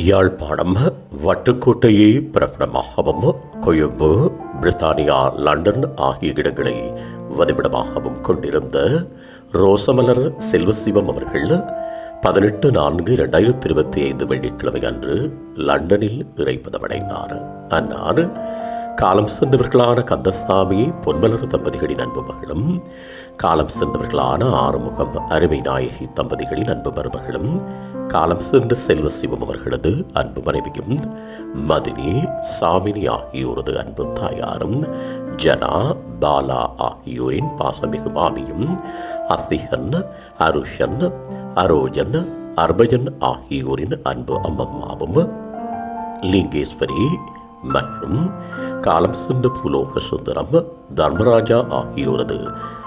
யாழ்ப்பாணம் வட்டுக்கோட்டையை பிரபலமாகவும் கொழும்பு பிரித்தானியா லண்டன் ஆகிய இடங்களை வதிவிடமாகவும் கொண்டிருந்த ரோசமலர் செல்வசிவம் அவர்கள் பதினெட்டு நான்கு இரண்டாயிரத்தி இருபத்தி ஐந்து வெள்ளிக்கிழமை அன்று லண்டனில் இறைப்பதமடைந்தார் அன்னார் காலம் சென்றவர்களான கந்தசாமி பொன்மலர் தம்பதிகளின் அன்பு மகளும் காலம் சென்றவர்களான ஆறுமுகம் அருமை நாயகி தம்பதிகளின் அன்பு மருமகளும் காலம் சென்ற செல்வ சிவம் அவர்களது அன்பு மனைவியும் மதினி சாமினி ஆகியோரது அன்பு தாயாரும் ஜனா பாலா ஆகியோரின் பாசமிகு மாமியும் அசிகன் அருஷன் அரோஜன் அர்பஜன் ஆகியோரின் அன்பு அம்மம்மாவும் லிங்கேஸ்வரி மற்றும் காலம் சென்ற புலோக சுந்தரம் தர்மராஜா ஆகியோரது.